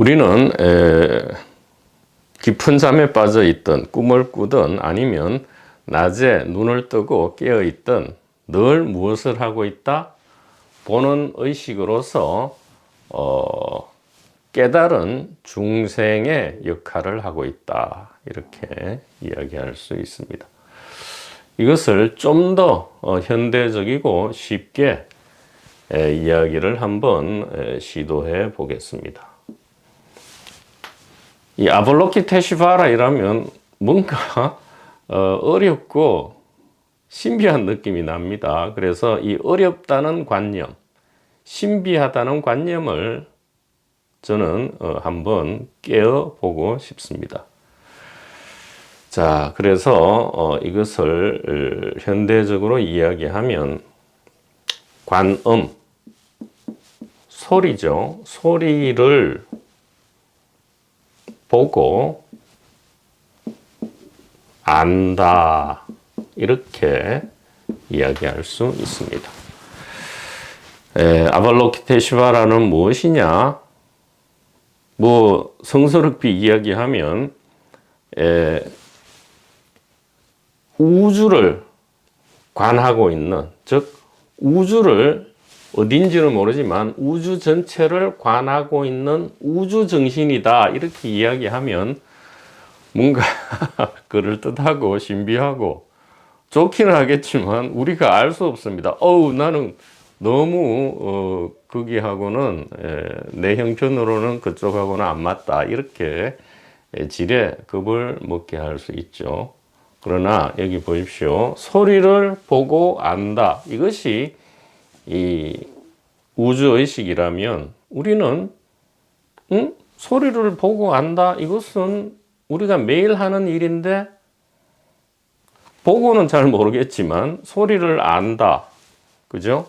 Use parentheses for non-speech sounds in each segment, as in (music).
우리는 에, 깊은 잠에 빠져 있던 꿈을 꾸든 아니면 낮에 눈을 뜨고 깨어 있던 늘 무엇을 하고 있다? 보는 의식으로서 어, 깨달은 중생의 역할을 하고 있다. 이렇게 이야기할 수 있습니다. 이것을 좀 더 현대적이고 쉽게 에, 이야기를 한번 에, 시도해 보겠습니다. 이 아볼로키 테시바라 이라면 뭔가 (laughs) 어, 어렵고 신비한 느낌이 납니다. 그래서 이 어렵다는 관념, 신비하다는 관념을 저는 어, 한번 깨어 보고 싶습니다. 자, 그래서 어, 이것을 현대적으로 이야기하면 관음, 소리죠. 소리를 보고 안다. 이렇게 이야기할 수 있습니다. 에, 아발로키테시바라는 무엇이냐? 뭐 성스럽게 이야기하면 에, 우주를 관하고 있는 즉 우주를 어딘지는 모르지만 우주 전체를 관하고 있는 우주 정신이다 이렇게 이야기하면 뭔가 (laughs) 그럴듯하고 신비하고 좋기는 하겠지만 우리가 알 수 없습니다. 어우 나는 너무 어, 거기하고는 에, 내 형편으로는 그쪽하고는 안 맞다 이렇게 에, 지레 겁을 먹게 할 수 있죠. 그러나 여기 보십시오. 소리를 보고 안다. 이것이 이 우주 의식이라면 우리는 응? 소리를 보고 안다. 이것은 우리가 매일 하는 일인데 보고는 잘 모르겠지만 소리를 안다. 그죠?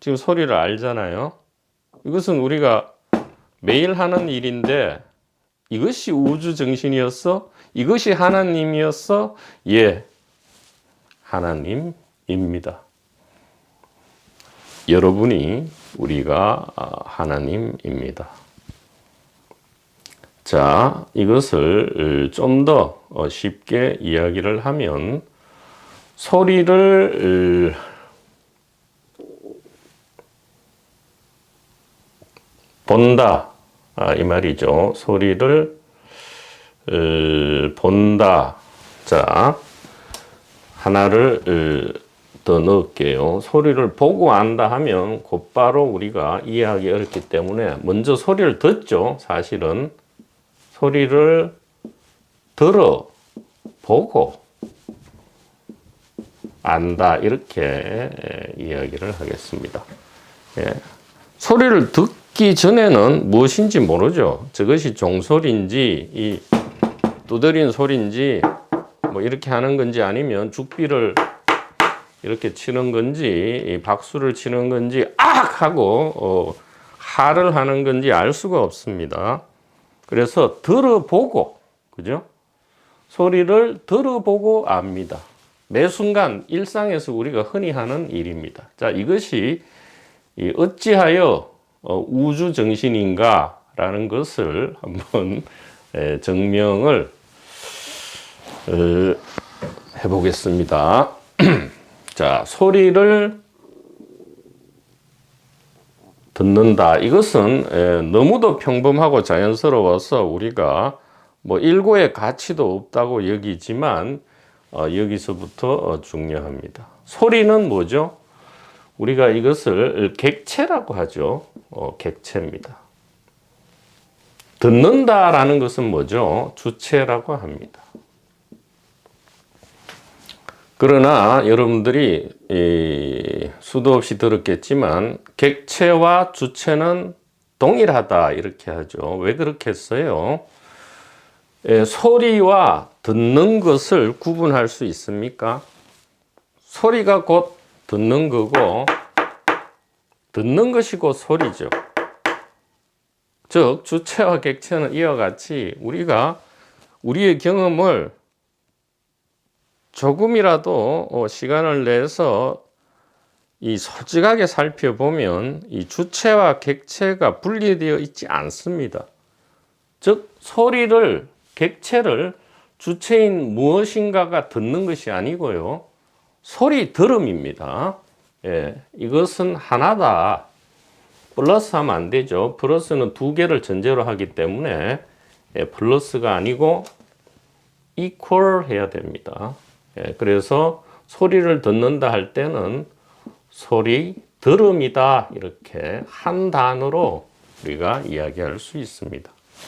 지금 소리를 알잖아요. 이것은 우리가 매일 하는 일인데 이것이 우주 정신이었어? 이것이 하나님이었어? 예. 하나님입니다. 여러분이 우리가 하나님입니다. 자, 이것을 좀 더 쉽게 이야기를 하면 소리를 본다. 아, 이 말이죠. 소리를 본다. 자, 하나를 더 넣을게요. 소리를 보고 안다 하면 곧바로 우리가 이해하기 어렵기 때문에 먼저 소리를 듣죠. 사실은 소리를 들어 보고 안다 이렇게 이야기를 하겠습니다. 예. 소리를 듣기 전에는 무엇인지 모르죠. 저것이 종소리인지 이 두드린 소리인지 뭐 이렇게 하는 건지 아니면 죽비를 이렇게 치는 건지 박수를 치는 건지 악 하고 어, 하를 하는 건지 알 수가 없습니다. 그래서 들어보고 그죠? 소리를 들어보고 압니다. 매 순간 일상에서 우리가 흔히 하는 일입니다. 자, 이것이 어찌하여 어, 우주 정신인가라는 것을 한번 증명을 어, 해보겠습니다. (clears throat) 자, 소리를 듣는다. 이것은 너무도 평범하고 자연스러워서 우리가 뭐 일고의 가치도 없다고 여기지만 어, 여기서부터 어, 중요합니다. 소리는 뭐죠? 우리가 이것을 객체라고 하죠. 어, 객체입니다. 듣는다라는 것은 뭐죠? 주체라고 합니다. 그러나 여러분들이 수도 없이 들었겠지만 객체와 주체는 동일하다 이렇게 하죠. 왜 그렇게 했어요? 소리와 듣는 것을 구분할 수 있습니까? 소리가 곧 듣는 거고 듣는 것이 곧 소리죠. 즉 주체와 객체는 이와 같이 우리가 우리의 경험을 조금이라도 어, 시간을 내서 이 솔직하게 살펴보면 이 주체와 객체가 분리되어 있지 않습니다. 즉 소리를 객체를 주체인 무엇인가가 듣는 것이 아니고요. 소리 들음입니다. 예, 이것은 하나다. 플러스 하면 안 되죠. 플러스는 두 개를 전제로 하기 때문에 예, 플러스가 아니고 equal 해야 됩니다. 예, 그래서 소리를 듣는다 할 때는 소리 들음이다 이렇게 한 단어로 우리가 이야기할 수 있습니다.